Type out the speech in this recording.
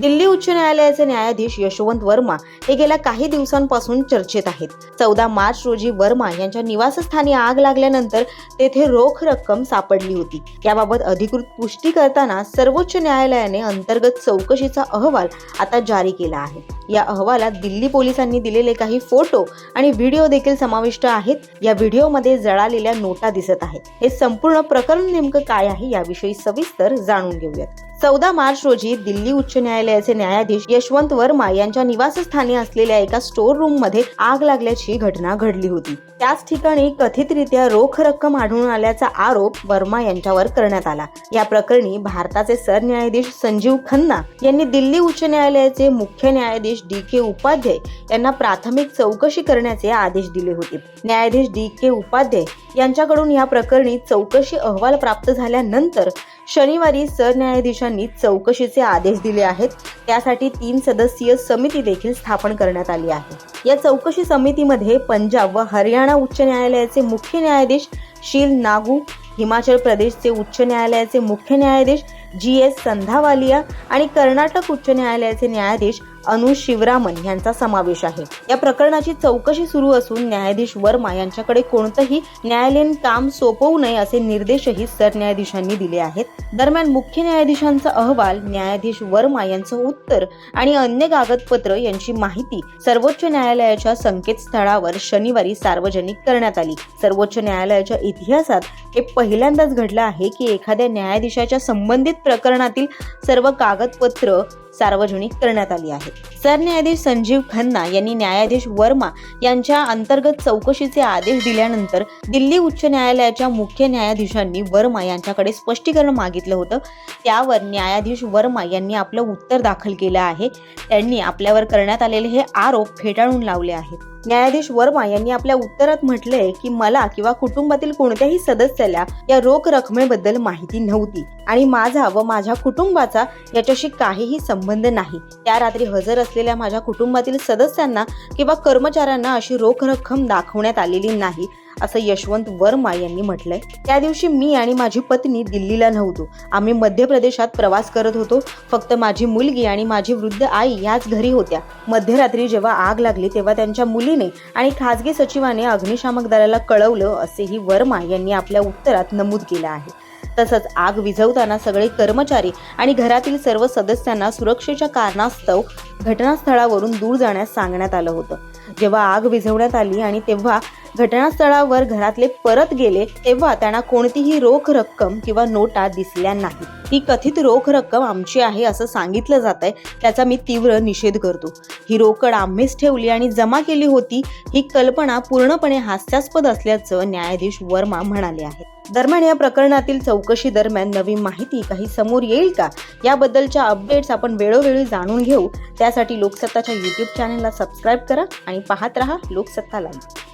दिल्ली उच्च न्यायालयाचे न्यायाधीश यशवंत वर्मा हे गेल्या काही दिवसांपासून चर्चेत आहेत. चौदा मार्च रोजी वर्मा यांच्या निवासस्थानी आग लागल्यानंतर तेथे रोख रक्कम सापडली होती. याबाबत अधिकृत पुष्टी करताना सर्वोच्च न्यायालयाने अंतर्गत चौकशीचा अहवाल आता जारी केला आहे. या अहवालात दिल्ली पोलिसांनी दिलेले काही फोटो आणि व्हिडिओ देखील समाविष्ट आहेत. या व्हिडिओमध्ये जळालेल्या नोटा दिसत आहेत. हे संपूर्ण प्रकरण नेमकं काय आहे याविषयी सविस्तर जाणून घेऊयात. चौदा मार्च रोजी दिल्ली उच्च न्यायालयाचे न्यायाधीश यशवंत वर्मा यांच्या निवासस्थानी असलेल्या एका स्टोर रूममध्ये आग लागल्याची घटना घडली होती. त्याच ठिकाणी कथितरित्या रोख रक्कम आढळून आल्याचा आरोप वर्मा यांच्यावर करण्यात आला. या प्रकरणी भारताचे सरन्यायाधीश संजीव खन्ना यांनी दिल्ली उच्च न्यायालयाचे मुख्य न्यायाधीश डी के उपाध्याय यांना प्राथमिक चौकशी करण्याचे आदेश दिले होते. न्यायाधीश डी के उपाध्याय यांच्याकडून या प्रकरणी चौकशी अहवाल प्राप्त झाल्यानंतर शनिवारी सरन्यायाधीशांनी चौकशीचे आदेश दिले आहेत. त्यासाठी तीन सदस्यीय समिती देखील स्थापन करण्यात आली आहे. या चौकशी समितीमध्ये पंजाब व हरियाणा उच्च न्यायालयाचे मुख्य न्यायाधीश शील नागू हिमाचल प्रदेशचे उच्च न्यायालयाचे मुख्य न्यायाधीश जी एस संधावालिया आणि कर्नाटक उच्च न्यायालयाचे न्यायाधीश अनु शिवरामन यांचा समावेश आहे. या प्रकरणाची चौकशी सुरू असून न्यायाधीश वर्मा यांच्याकडे कोणतंही न्यायालयीन काम सोपवू नये असे निर्देशही सरन्यायाधीशांनी दिले आहेत. दरम्यान मुख्य न्यायाधीशांचा अहवाल न्यायाधीश वर्मा यांचं उत्तर आणि अन्य कागदपत्र यांची माहिती सर्वोच्च न्यायालयाच्या संकेतस्थळावर शनिवारी सार्वजनिक करण्यात आली. सर्वोच्च न्यायालयाच्या इतिहासात हे पहिल्यांदाच घडलं आहे की एखाद्या न्यायाधीशाच्या संबंधित प्रकरणातील सर्व कागदपत्र सार्वजनिक करण्यात आली आहे. सरन्यायाधीश संजीव खन्ना यांनी न्यायाधीश वर्मा यांच्या अंतर्गत चौकशीचे आदेश दिल्यानंतर दिल्ली उच्च न्यायालयाच्या मुख्य न्यायाधीशांनी वर्मा यांच्याकडे स्पष्टीकरण मागितलं होतं. त्यावर न्यायाधीश वर्मा यांनी आपलं उत्तर दाखल केलं आहे. त्यांनी आपल्यावर करण्यात आलेले हे आरोप फेटाळून लावले आहेत. न्यायाधीश वर्मा यांनी आपल्या उत्तरात म्हटलंय की मला किंवा कुटुंबातील कोणत्याही सदस्याला या रोख रकमेबद्दल माहिती नव्हती. आणि माझा व माझ्या कुटुंबाचा याच्याशी काहीही संबंध नाही. त्या रात्री हजर असलेल्या माझ्या कुटुंबातील सदस्यांना किंवा कर्मचाऱ्यांना अशी रोख रक्कम दाखवण्यात आलेली नाही. असं यशवंत वर्मा यांनी म्हटलंय. त्या दिवशी मी आणि माझी पत्नी दिल्लीला नव्हतो. आम्ही मध्य प्रदेशात प्रवास करत होतो. फक्त माझी मुलगी आणि माझी वृद्ध आई याच घरी होत्या. मध्यरात्री जेव्हा आग लागली तेव्हा त्यांच्या मुलीने आणि खासगी सचिवाने अग्निशामक दलाला कळवलं असेही वर्मा यांनी आपल्या उत्तरात नमूद केलं आहे. तसंच आग विझवताना सगळे कर्मचारी आणि घरातील सर्व सदस्यांना सुरक्षेच्या कारणास्तव घटनास्थळावरून दूर जाण्यास सांगण्यात आलं होतं. जेव्हा आग विझवण्यात आली आणि तेव्हा घटनास्थळावर घरातले परत गेले तेव्हा त्यांना कोणतीही रोख रक्कम किंवा नोटा दिसल्या नाही ही कथित रोख रक्कम आमची आहे असं सांगितलं जात आहे त्याचा मी तीव्र निषेध करतो. ही रोकड आम्हीच ठेवली आणि जमा केली होती ही कल्पना पूर्णपणे हास्यास्पद असल्याचं न्यायाधीश वर्मा म्हणाले आहेत. दरम्यान या प्रकरणातील चौकशी दरम्यान नवी माहिती काही समोर येईल का? याबद्दलच्या अपडेट्स आपण वेळोवेळी जाणून घेऊ. त्यासाठी लोकसत्ताच्या युट्यूब चॅनलला सबस्क्राईब करा आणि पाहत रहा लोकसत्ता लाईव्ह